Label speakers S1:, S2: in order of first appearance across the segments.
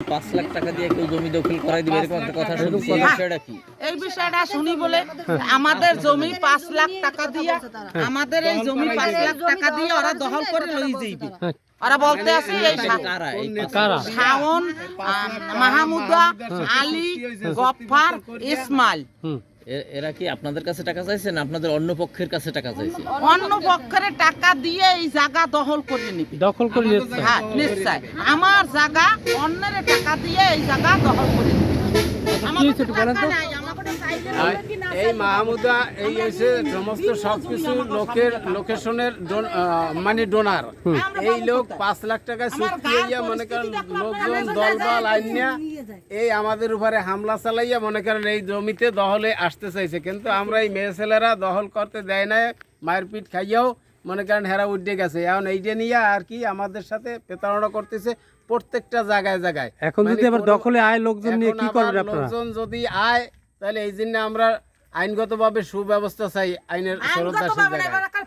S1: পাঁচ লাখ টাকা দিয়ে কেউ জমি দখল করাই দিবে এরকম একটা কথা শুনছি। বিষয়টা কি?
S2: এই বিষয়টা শুনি বলে আমাদের জমি পাঁচ লাখ টাকা দিয়ে আমাদের এই জমি পাঁচ লাখ টাকা দিয়ে ওরা দখল করে লই যাইবে। ওরা বলতে আছে এই
S1: এই
S3: কারা?
S2: শাওন মাহমুদা আলী গফার ইসমাইল।
S1: এরা কি আপনাদের কাছে টাকা চাইছে না আপনাদের অন্য পক্ষের কাছে টাকা চাইছে?
S2: অন্য পক্ষের টাকা দিয়ে এই জায়গা দখল করে নিবে।
S3: দখল করে নিচ্ছে।
S2: হ্যাঁ নিশ্চয়। আমার জায়গা অন্যের টাকা দিয়ে এই জায়গা দখল করে নিবে।
S3: আমার কিছু বলেন তো?
S4: এই মাহমুদা এই এসে সমস্ত সবকিছু লোকের লোকেশনের মানে ডোনার এই লোক পাঁচ লাখ টাকা চুক্তি হইয়া মনে করেন লোকজন দলবল আইনিয়া এই আমাদের উপরে হামলা চালাইয়া মনে করেন এই জমিতে দহলে আসতে চাইছে। কিন্তু আমরা এই মেয়ে ছেলেরা দখল করতে দেয় না মায়ের পিঠ খাইয়াও মনে করেন হেরা উঠে গেছে। এখন এইটা নিয়ে আর কি আমাদের সাথে প্রতারণা করতেছে প্রত্যেকটা জায়গায় জায়গায়।
S3: এখন যদি
S4: মানে
S3: আবার দখলে আয় লোকজন নিয়ে কি করবেন আপনারা?
S4: লোকজন যদি আয় তাহলে এই জন্য আমরা আইনগতভাবে সুব্যবস্থা চাই আইনের সরদার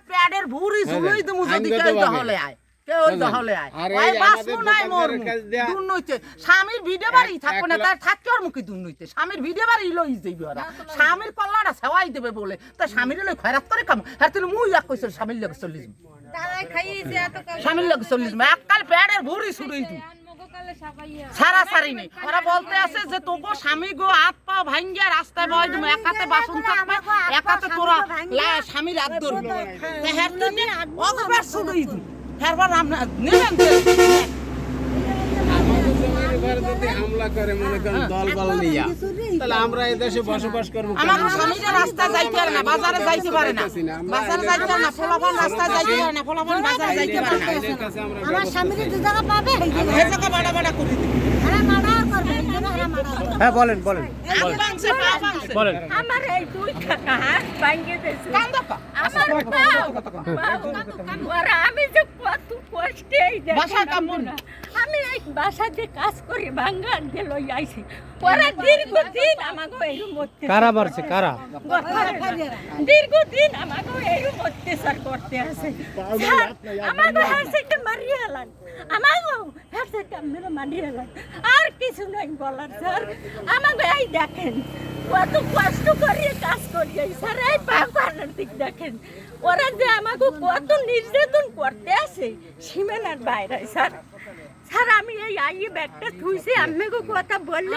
S2: প্যাডের ভুরি ঝুলই দিমু যদি কেউ
S4: আইনগতভাবে।
S2: দহলে আয় কেউ দহলে আয়। ওই
S4: এই
S2: নাই
S4: দোকানদারের
S2: মরমু
S4: কাছ দিয়া-
S2: দুর্নইতে স্বামীর ভিডে বাড়ি
S4: এক-
S2: থাকবে
S4: এক
S2: না
S4: লাখ-
S2: তার থাকতে ওর মুখে দুর্নইতে স্বামীর ভিডে বাড়ি লই যাইবে ওরা। স্বামীর পাল্লাটা সেওয়াই দেবে বলে। তা স্বামীর লই খয়রাত করে কাম হ্যাঁ তুই মুই এক কইছ স্বামীর লগে চল্লিশ স্বামীর লগে চল্লিশ এককাল প্যাডের ভুরি ছুড়ই দিই সারা সারি নেই। ওরা বলতে আছে যে তোকে স্বামী গো হাত পা ভাঙ্গিয়া রাস্তায় বয় তুমি এক হাতে বাসন থাকবে এক হাতে তোরা লা- স্বামীর হাত ধরবে। তা জন্য অগবার শুধুই দিই। হেরবার আমরা নেবেন যে
S4: আমাদের জমির উপরে যদি হামলা করে মনে করেন দল বল নিয়া তাহলে আমরা এই দেশে বসবাস করব
S2: আমার স্বামীরা রাস্তায় যাইতে পারে না বাজারে যাইতে পারে না। বাজারে যাইতে পারে না ফলাফল রাস্তায় যাইতে পারে না ফলাফল বাজারে যাইতে পারে না।
S4: আমরা
S5: স্বামীর যে জায়গা পাবে? এই জায়গা
S2: বাড়া বাড়া করে দিবি।
S3: হ্যাঁ বলেন বলেন। বলেন।
S6: আমার এই দুই টাকা হাত ভাঙ্গে দিয়েছে। আমার। ওরা আমি যে কত কষ্টে এই দেখেন আমি এই বাসাতে কাজ করি ভাঙ্গান দিয়ে লই আইছি। ওরা দীর্ঘদিন আমাকে অত্যাচার
S3: কারা বাড়ছে কারা?
S6: দীর্ঘদিন আমাকে এরম অত্যাচার করতে আছে স্যার আমাকে হাসিকে মারিয়ে এলান আমাকে হাসিকে মেরে মারিয়ে এলান আর কিছু নাই বলার স্যার। আমাকে এই দেখেন কত কষ্ট করিয়ে কাজ করিয়ে স্যার এই বাগানের দিক দেখেন। ওরা যে আমাকে কত নির্যাতন করতে আছে সীমানার বাইরে স্যার। স্যার আমি এই আইয়ে ব্যাগটা থুইছি আমি কথা বললে